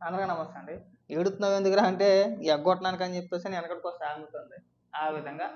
అనగా నమస్తే అండి ఏడుతున్నావు ఎందుకురా అంటే ఎగ్గొట్టడానికి అని చెప్పేసి నేను వెనకటికి వస్తే ఆగుతుంది. ఆ విధంగా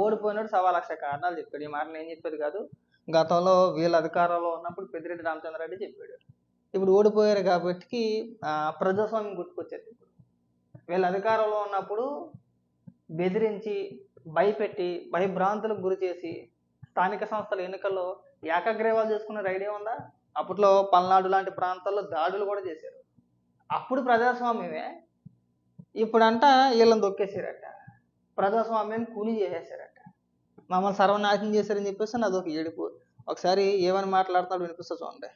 ఓడిపోయినాడు సవా లక్ష కారణాలు చెప్పాడు. ఈ మాట నేను చెప్పేది కాదు. గతంలో వీళ్ళ అధికారంలో ఉన్నప్పుడు పెద్దిరెడ్డి రామచంద్రారెడ్డి చెప్పాడు. ఇప్పుడు ఓడిపోయారు కాబట్టి ప్రజాస్వామ్యం గుర్తుకొచ్చేది ఇప్పుడు. వీళ్ళ అధికారంలో ఉన్నప్పుడు బెదిరించి భయపెట్టి భయభ్రాంతులకు గురి చేసి స్థానిక సంస్థల ఎన్నికల్లో ఏకగ్రీవాలు చేసుకునే ఐడియా ఉందా? అప్పట్లో పల్నాడు లాంటి ప్రాంతాల్లో దాడులు కూడా చేశారు. అప్పుడు ప్రజాస్వామ్యమే. ఇప్పుడంట వీళ్ళని దొక్కేసారట ప్రజాస్వామ్యం కూలి చేసేసారట. మమ్మల్ని సర్వనాశనం చేశారని చెప్పేసి నాది ఒక ఏడుపు. ఒకసారి ఏమని మాట్లాడుతున్నాడు వినిపిస్తా చూడండి.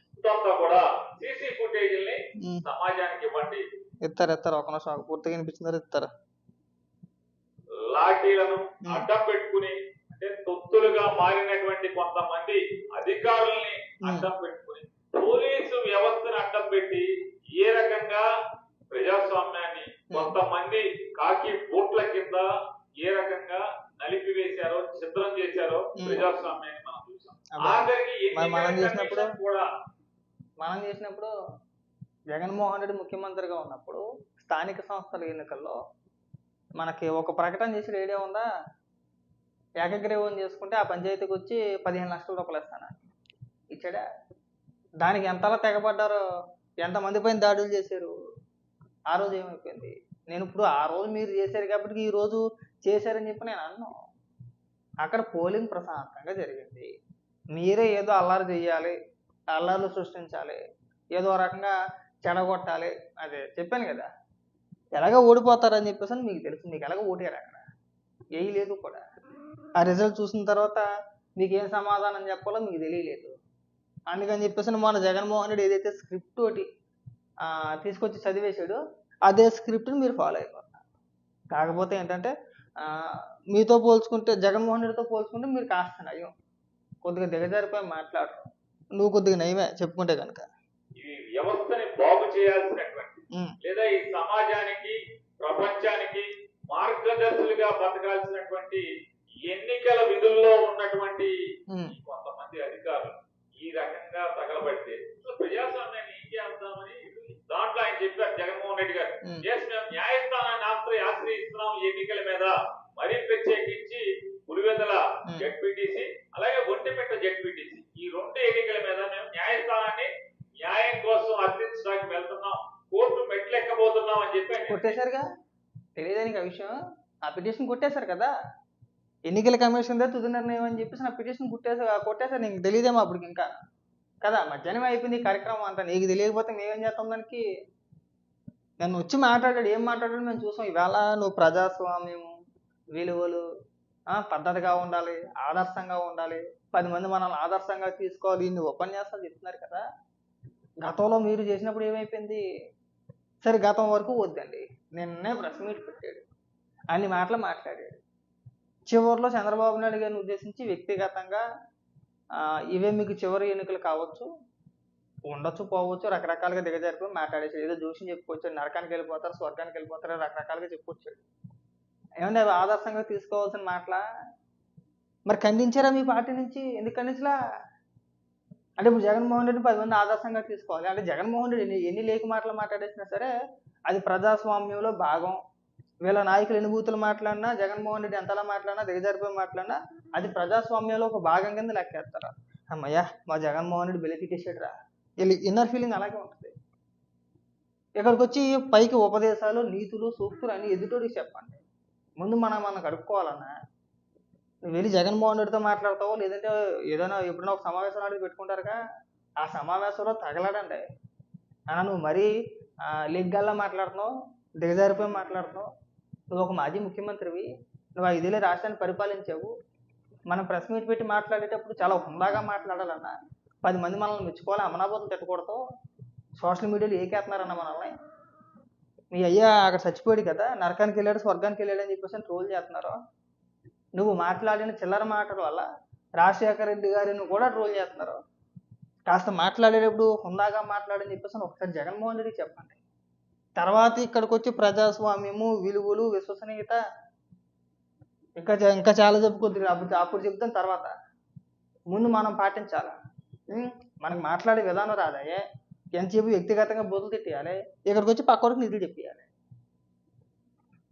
ఇస్తారు ఇస్తారు ఒక నిమిషం. పూర్తిగా వినిపించిందా ఇస్తారు లాఠీలను. అడ్డం పెట్టుకుని అంటే తొత్తులుగా మారినటువంటి కొంతమంది అధికారుల్ని. అడ్డం పెట్టుకుని పోలీసు వ్యవస్థను అడ్డం పెట్టి ఏ రకంగా ప్రజాస్వామ్యాన్ని కొంతమంది కాకి బూట్ల కింద ఏ రకంగా నలిపివేశారో చిత్రం చేశారో. ప్రజాస్వామ్యాన్ని మనం చూసాం. మనం చేసినప్పుడు? కూడా మనం చేసినప్పుడు జగన్మోహన్ రెడ్డి ముఖ్యమంత్రిగా ఉన్నప్పుడు స్థానిక సంస్థల ఎన్నికల్లో మనకి ఒక ప్రకటన చేసి ఐడియా ఉందా? ఏకగ్రీవం చేసుకుంటే ఆ పంచాయతీకి వచ్చి పదిహేను లక్షల రూపాయలు ఇస్తాను? ఇచ్చాడా? దానికి ఎంతలా తెగబడ్డారో? ఎంతమంది పైన దాడులు చేశారు? ఆ రోజు ఏమైపోయింది? నేను ఇప్పుడు ఆ రోజు మీరు చేశారు కాబట్టి ఈ రోజు చేశారని చెప్పి నేను అన్నాను అక్కడ పోలింగ్ ప్రశాంతంగా జరిగింది. మీరే ఏదో అల్లారు చేయాలి అల్లర్లు సృష్టించాలి ఏదో రకంగా చెడగొట్టాలి. అదే చెప్పాను కదా. ఎలాగ ఓడిపోతారని చెప్పేసి అని మీకు తెలుసు. మీకు ఎలాగ ఓటారు అక్కడ. ఏయి లేదు కూడా. ఆ రిజల్ట్ చూసిన తర్వాత మీకు ఏం సమాధానం చెప్పాలో మీకు తెలియలేదు. అందుకని చెప్పేసి మన జగన్మోహన్ రెడ్డి ఏదైతే స్క్రిప్ట్ ఒకటి తీసుకొచ్చి చదివేశాడో అదే స్క్రిప్ట్ని మీరు ఫాలో అయిపోతారు కాకపోతే ఏంటంటే ఆ, మీతో పోల్చుకుంటే జగన్మోహన్ రెడ్డితో పోల్చుకుంటే మీరు కాస్త నయం. కొద్దిగా దిగజారిపోయి మాట్లాడరు నువ్వు కొద్దిగా నయమే చెప్పుకుంటే కనుక ఈ వ్యవస్థని బాగు చేయాల్సినటువంటి లేదా ఈ సమాజానికి ప్రపంచానికి మార్గదర్శులుగా బతకాల్సినటువంటి ఎన్నికల విధుల్లో ఉన్నటువంటి ఈ కొంతమంది అధికారులు ఈ రకంగా తగలబడితే అసలు ప్రజాస్వామ్యాన్ని ఏం చేద్దామని దాంట్లో ఆయన చెప్పారు జగన్మోహన్ రెడ్డి గారు ఉమ్. ఎస్ మేము న్యాయస్థానాన్ని ఆశ్రయ ఆశ్రయిస్తున్నాం ఈ ఎన్నికల మీద మరీ ప్రత్యేకించి పులివెందల ఉమ్. జెడ్పీటీసీ అలాగే ఒంటిమిట్ట జెడ్పీటీసీ ఈ రెండు ఎన్నికల మీద మేము న్యాయస్థానాన్ని న్యాయం కోసం అర్థించడానికి వెళ్తున్నాం కోర్టు మెట్లెక్కబోతున్నాం అని చెప్పి ఆయన కొట్టేశారుగా? తెలియదా ఆ విషయం? ఆ పిటిషన్ కొట్టేశారు కదా? ఎన్నికల కమిషన్ తుది నిర్ణయం అని చెప్పేసి నా పిటిషన్ కొట్టేసా కొట్టేశారు. నీకు తెలియదేమో అప్పటికి ఇంకా. కదా మధ్యాహ్నం అయిపోయింది కార్యక్రమం అంతా. నీకు తెలియకపోతే మేమేం చేస్తాం దానికి? నన్ను వచ్చి మాట్లాడాడు. ఏం మాట్లాడాడు మేము చూసాం. ఈవేళ నువ్వు ప్రజాస్వామ్యం విలువలు పద్ధతిగా ఉండాలి ఆదర్శంగా ఉండాలి. పది మంది మనల్ని ఆదర్శంగా తీసుకోవాలి. ఇన్ని ఉపన్యాసాలు చెప్తున్నారు కదా. గతంలో మీరు చేసినప్పుడు ఏమైపోయింది? సరే గతం వరకు వద్దండి. నిన్నే ప్రెస్ మీట్ పెట్టాడు. అన్ని మాటలు మాట్లాడాడు. చివరిలో చంద్రబాబు నాయుడు గారిని ఉద్దేశించి వ్యక్తిగతంగా ఇవే మీకు చివరి ఎన్నికలు కావచ్చు. ఉండొచ్చు పోవచ్చు రకరకాలుగా దిగజారిపోయి మాట్లాడేసాడు ఏదో జోషిని చెప్పుకొచ్చాడు. నరకానికి వెళ్ళిపోతారు స్వర్గానికి వెళ్ళిపోతారు రకరకాలుగా చెప్పుకొచ్చాడు. ఏమంటే అవి ఆదర్శంగా తీసుకోవాల్సిన మాటలా? మరి ఖండించారా మీ పార్టీ నుంచి? ఎందుకు ఖండించలా? అంటే ఇప్పుడు జగన్మోహన్ రెడ్డి పది మంది ఆదర్శంగా తీసుకోవాలి. అంటే జగన్మోహన్ రెడ్డి ఎన్ని ఎన్ని లేఖ మాటలు మాట్లాడేసినా సరే అది ప్రజాస్వామ్యంలో భాగం. వీళ్ళ నాయకులు ఎన్ని బూతులు మాట్లాడినా జగన్మోహన్ రెడ్డి ఎంతలా మాట్లాడినా దిగజారిపోయి మాట్లాడినా అది ప్రజాస్వామ్యంలో ఒక భాగం కింద లెక్కేస్తారు. అమ్మయ్యా మా జగన్మోహన్ రెడ్డి బెలి రా వీళ్ళు ఇన్నర్ ఫీలింగ్ అలాగే ఉంటుంది. ఇక్కడికి వచ్చి పైకి ఉపదేశాలు నీతులు సూక్తులు అని ఎదుటోడికి చెప్పండి. ముందు మనం మనం కడుక్కోవాలన్నా నువ్వు వెళ్ళి జగన్మోహన్ రెడ్డితో మాట్లాడతావు లేదంటే ఏదైనా ఎప్పుడైనా ఒక సమావేశం లాంటిది పెట్టుకుంటారుగా? ఆ సమావేశంలో తగలడండి. అన్న నువ్వు మరీ ఆ, లిగ్గల్లా మాట్లాడుతున్నావు దిగజారిపోయి మాట్లాడుతున్నావు. నువ్వు ఒక మాజీ ముఖ్యమంత్రివి. నువ్వు ఐదేళ్ళే రాష్ట్రాన్ని పరిపాలించావు. మనం ప్రెస్ మీట్ పెట్టి మాట్లాడేటప్పుడు చాలా హుందాగా మాట్లాడాలన్న. పది మంది మనల్ని మెచ్చుకోవాలి అమనాబోతులు తిట్టకూడదు. సోషల్ మీడియాలో ఏకేస్తున్నారన్న మనల్ని. మీ అయ్యా అక్కడ చచ్చిపోయాడు కదా నరకానికి వెళ్ళాడు స్వర్గానికి వెళ్ళాడు అని చెప్పేసి ట్రోల్ చేస్తున్నారు. నువ్వు మాట్లాడిన చిల్లర మాటల వల్ల రాజశేఖర రెడ్డి గారిని కూడా ట్రోల్ చేస్తున్నారు. కాస్త మాట్లాడేటప్పుడు హుందాగా మాట్లాడని చెప్పేసి ఒకసారి జగన్మోహన్ రెడ్డికి చెప్పండి. తర్వాత ఇక్కడికి వచ్చి ప్రజాస్వామ్యము విలువలు విశ్వసనీయత ఇంకా ఇంకా చాలా చెప్పుకోద్ది అప్పుడు అప్పుడు చెప్తాం తర్వాత. ముందు మనం పాటించాలి. మనకు మాట్లాడే విధానం రాదాయే ఎంతసేపు వ్యక్తిగతంగా బుద్ధులు తిట్టేయాలి. ఇక్కడికి వచ్చి పక్కడికి నిధులు చెప్పేయాలి.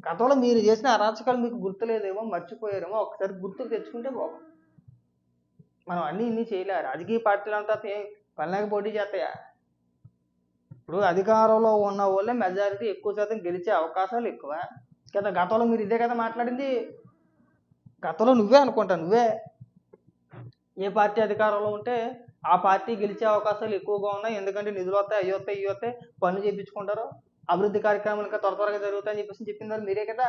గతంలో మీరు చేసిన అరాచకాలు మీకు గుర్తులేదేమో మర్చిపోయారేమో ఒకసారి గుర్తుకు తెచ్చుకుంటే బాగుంది మనం అన్నీ ఇన్ని చేయలే. రాజకీయ పార్టీలు అంతా పల్లెకి పోటీ చేస్తాయా? ఇప్పుడు అధికారంలో ఉన్న వాళ్ళే మెజారిటీ ఎక్కువ శాతం గెలిచే అవకాశాలు ఎక్కువ. కదా గతంలో మీరు ఇదే కదా మాట్లాడింది? గతంలో నువ్వే అనుకుంటా నువ్వే. ఏ పార్టీ అధికారంలో ఉంటే ఆ పార్టీ గెలిచే అవకాశాలు ఎక్కువగా ఉన్నాయి. ఎందుకంటే నిధులు వస్తాయి అయ్యి వస్తాయి ఇవి వస్తాయి. పనులు చేయించుకుంటారు అభివృద్ధి కార్యక్రమాలు ఇంకా త్వర త్వరగా జరుగుతాయని చెప్పేసి చెప్పింది మీరే కదా?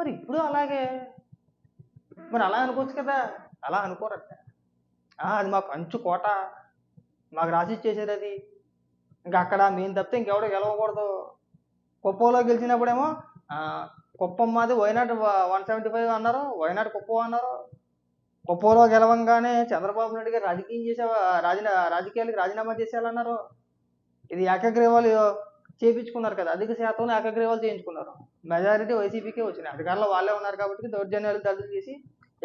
మరి ఇప్పుడు అలాగే. మరి అలా అనుకోవచ్చు కదా? అలా అనుకోరట. అది మాకు కంచు కోట. మాకు రాసి ఇచ్చేసేది అది. ఇంకా అక్కడ మేము తప్పితే ఇంకెవడో గెలవకూడదు. కుప్పంలో గెలిచినప్పుడేమో కుప్పం మాది వైనాడు వన్ సెవెంటీ ఫైవ్ అన్నారు. వైనాడు కుప్పం అన్నారు. కుప్పంలో గెలవంగానే చంద్రబాబు నాయుడు గారు రాజకీయం చేసే రాజీనా రాజకీయాలకు రాజీనామా చేసేయాలన్నారు. ఇది ఏకగ్రీవాలు చేయించుకున్నారు కదా. అధిక శాతం ఏకగ్రీవాలు చేయించుకున్నారు. మెజారిటీ వైసీపీకే వచ్చినాయి. అధికారులు వాళ్ళే ఉన్నారు కాబట్టి దౌర్జన్యాలు దళితులు చేసి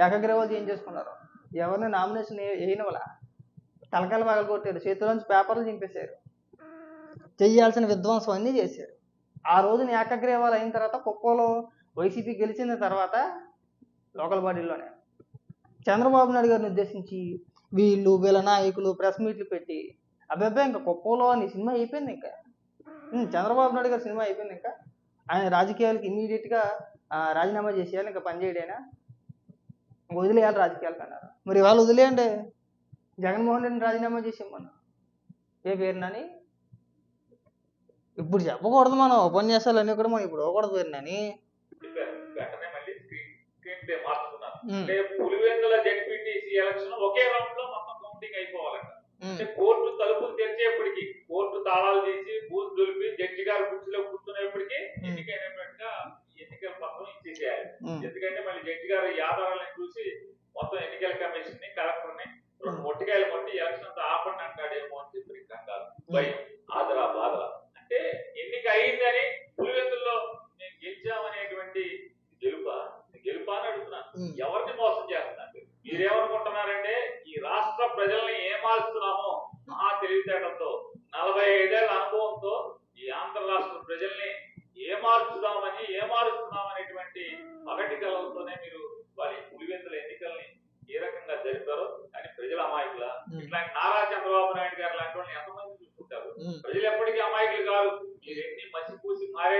ఏకగ్రీవాలు చేయించేసుకున్నారు. ఎవరిని నామినేషన్ వేయని వాళ్ళ తలకాయలు పగలు కొట్టారు చేతిలోంచి పేపర్లు చింపేశారు. చేయాల్సిన విధ్వంసం అన్నీ చేశారు. ఆ రోజున ఏకగ్రీవాలు అయిన తర్వాత కుప్పలో వైసీపీ గెలిచిన తర్వాత లోకల్ బాడీలోనే చంద్రబాబు నాయుడు గారిని ఉద్దేశించి వీళ్ళు వీళ్ళ నాయకులు ప్రెస్ మీట్లు పెట్టి అబ్బాయి ఇంకా కుప్పలో నీ సినిమా అయిపోయింది ఇంకా. చంద్రబాబు నాయుడు గారి సినిమా అయిపోయింది ఇంకా. ఆయన రాజకీయాలకు ఇమ్మీడియట్గా రాజీనామా చేసేయాలి ఇంకా పనిచేయడైనా వదిలేయాలి రాజకీయాలకు అన్నారు. మరి ఇవాళ వదిలేయండి. జగన్మోహన్ రెడ్డిని రాజీనామా చేసేయమన్నా ఏ పేరునని ఇప్పుడు చెప్పకూడదు మనం ఉపన్యాసాలు అన్నీ కూడా మనం ఇప్పుడు ఇవ్వకూడదు పేరునని పులివెందుల జెడ్పీటీసీ ఎలక్షన్ ఒకే రౌండ్లో మొత్తం కౌంటింగ్ అయిపోవాలంట. కోర్టు తలుపులు తెరిచేప్పటికి కోర్టు తాళాలు జడ్జి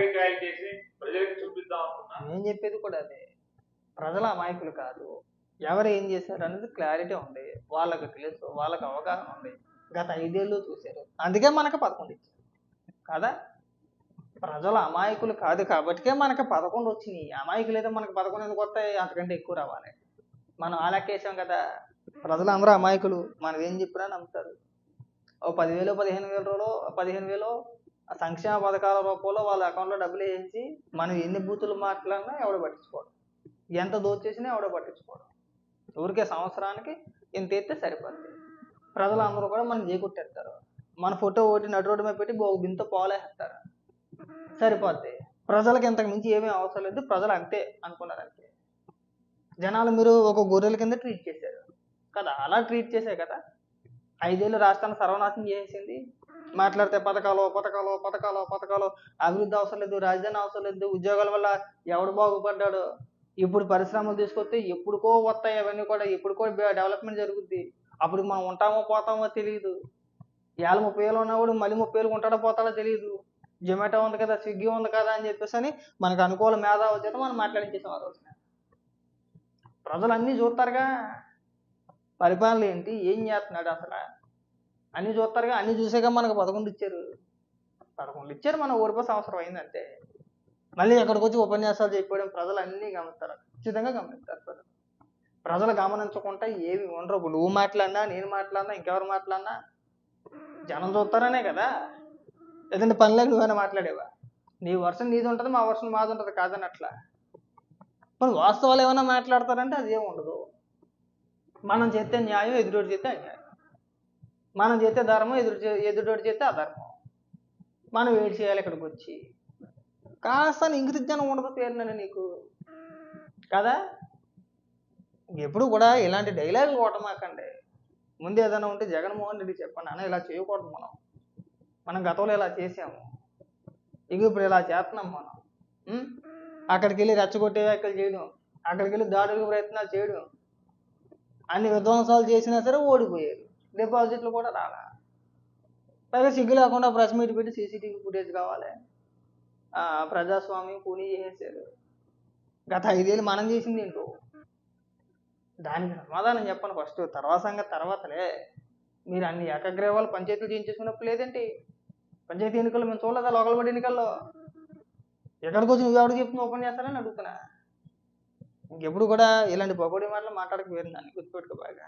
అమాయకాయలు చేసి ప్రజలకు చూపిద్దాం అనుకున్నా. నేను చెప్పేది కూడా అదే. ప్రజల అమాయకులు కాదు. ఎవరు ఏం చేశారు అనేది క్లారిటీ ఉంది. వాళ్ళకి తెలుసు వాళ్ళకి అవగాహన ఉంది. గత ఐదేళ్ళు చూశారు. అందుకే మనకు పదకొండు ఇచ్చారు. కదా? ప్రజల అమాయకులు కాదు కాబట్టికే మనకి పదకొండు వచ్చినాయి. అమాయకులు అయితే మనకు పదకొండు ఎందుకు వస్తాయి? అంతకంటే ఎక్కువ రావాలి. మనం ఆ కదా? ప్రజలు అందరూ అమాయకులు. మనం ఏం చెప్పినా నమ్ముతారు. ఓ పదివేలు పదిహేను వేల రూపాయలు పదిహేను వేలు సంక్షేమ పథకాల రూపంలో వాళ్ళ అకౌంట్లో డబ్బులు వేసి మనం ఎన్ని బూతులు మాట్లాడినా ఎవడ పట్టించుకోవడం ఎంత దోచేసినా ఎవడ పట్టించుకోవడం ఊరికే సంవత్సరానికి ఇంత ఎత్తే సరిపోద్ది. ప్రజలందరూ కూడా మనం చేకొట్టేస్తారు మన ఫోటో ఒకటి నటు రోడ్డు మీద పెట్టి ఒక బింత పాలేస్తారు. సరిపోద్ది. ప్రజలకు ఇంతకు మించి ఏమీ అవసరం లేదు. ప్రజలు అంతే అనుకున్నారు అంతే. జనాలు మీరు ఒక గొర్రెల కింద ట్రీట్ చేశారు. కదా? అలా ట్రీట్ చేసే కదా? ఐదేళ్ళు రాష్ట్రాన్ని సర్వనాశనం చేసేసింది మాట్లాడితే పథకాలు పథకాలు పథకాలు పథకాలు అభివృద్ధి అవసరం లేదు రాజధాని అవసరం లేదు ఉద్యోగాల వల్ల ఎవడు బాగుపడ్డాడు? ఇప్పుడు పరిశ్రమలు తీసుకొస్తే ఎప్పుడుకో వస్తాయి అవన్నీ కూడా ఎప్పుడుకో డెవలప్మెంట్ జరుగుద్ది. అప్పుడు మనం ఉంటామో పోతామో తెలియదు ఏళ్ళ ముప్పై ఏళ్ళు ఉన్నవాడు మళ్ళీ ముప్పై ఏళ్ళు ఉంటాడో పోతాడో తెలియదు జొమాటో ఉంది కదా స్విగ్గీ ఉంది కదా అని చెప్పేసి అని మనకు అనుకూల మేధా చేత మనం మాట్లాడించేసాం ఆ రోజున ప్రజలు అన్నీ చూస్తారుగా. పరిపాలన ఏంటి? ఏం చేస్తున్నాడు అసలు? అన్నీ చూస్తారుగా అన్నీ చూసాక మనకు పదకొండు ఇచ్చారు. పదకొండు ఇచ్చారు మనం ఓడిపోయి సంవత్సరం అయిందంటే. మళ్ళీ ఎక్కడికి వచ్చి ఉపన్యాసాలు చెప్పడం ప్రజలు అన్నీ గమనిస్తారు ఖచ్చితంగా గమనిస్తారు ప్రజలు. ప్రజలు గమనించకుండా ఏవి ఉండరు. ఇప్పుడు నువ్వు మాట్లాడినా నేను మాట్లాడినా ఇంకెవరు మాట్లాడినా జనం చూస్తారనే కదా. లేదంటే పనిలోకి నువ్వైనా మాట్లాడేవా? నీ వర్షం నీది ఉంటుంది మా వర్షం మాది ఉంటుంది కాదని అట్లా మరి వాస్తవాలు ఏమైనా మాట్లాడతారంటే అది ఏమి ఉండదు. మనం చేస్తే న్యాయం ఎదురోడు చేస్తే అన్యాయం. మనం చేస్తే ధర్మం ఎదురు చే- చేస్తే అధర్మం. మనం ఏడు చేయాలి ఇక్కడికి వచ్చి కాస్త ఇంగిత జ్ఞానం ఉండదు పేరునని నీకు. కదా? ఎప్పుడు కూడా ఇలాంటి డైలాగులు కొట్టమాకండి. ముందు ఏదైనా ఉంటే జగన్మోహన్ రెడ్డి చెప్పండి. అన్న ఇలా చేయకూడదు మనం. మనం గతంలో ఇలా చేసాము ఇక ఇప్పుడు ఇలా చేస్తున్నాం మనం. అక్కడికి వెళ్ళి రెచ్చగొట్టే వ్యాఖ్యలు చేయడం. అక్కడికి వెళ్ళి దాడులకు ప్రయత్నాలు చేయడం. అన్ని విధ్వంసాలు చేసినా సరే ఓడిపోయారు. డిపాజిట్లు కూడా రాలా. పైగా సిగ్గు లేకుండా ప్రెస్ మీట్ పెట్టి సీసీటీవీ ఫుటేజ్ కావాలి. ప్రజాస్వామ్యం కూనీ చేసేసారు గత ఐదేళ్ళు మనం చేసింది ఏంటో? దానికి సమాధానం చెప్పండి ఫస్ట్. తర్వాత సంగతి తర్వాతలే. మీరు అన్ని ఏకగ్రీవాలు పంచాయతీలు చేయించేసుకున్నప్పుడు లేదండి. పంచాయతీ ఎన్నికల్లో మేము చూడలేదా లోకల్ బడి ఎన్నికల్లో? ఎక్కడికి వచ్చి నువ్వు ఎవరికి చెప్తున్నా ఓపెన్ చేస్తారని అడుగుతున్నా. ఇంకెప్పుడు కూడా ఇలాంటి పొగడి మాటలు మాట్లాడక వేరు దాన్ని గుర్తుపెట్టుకో బాగా.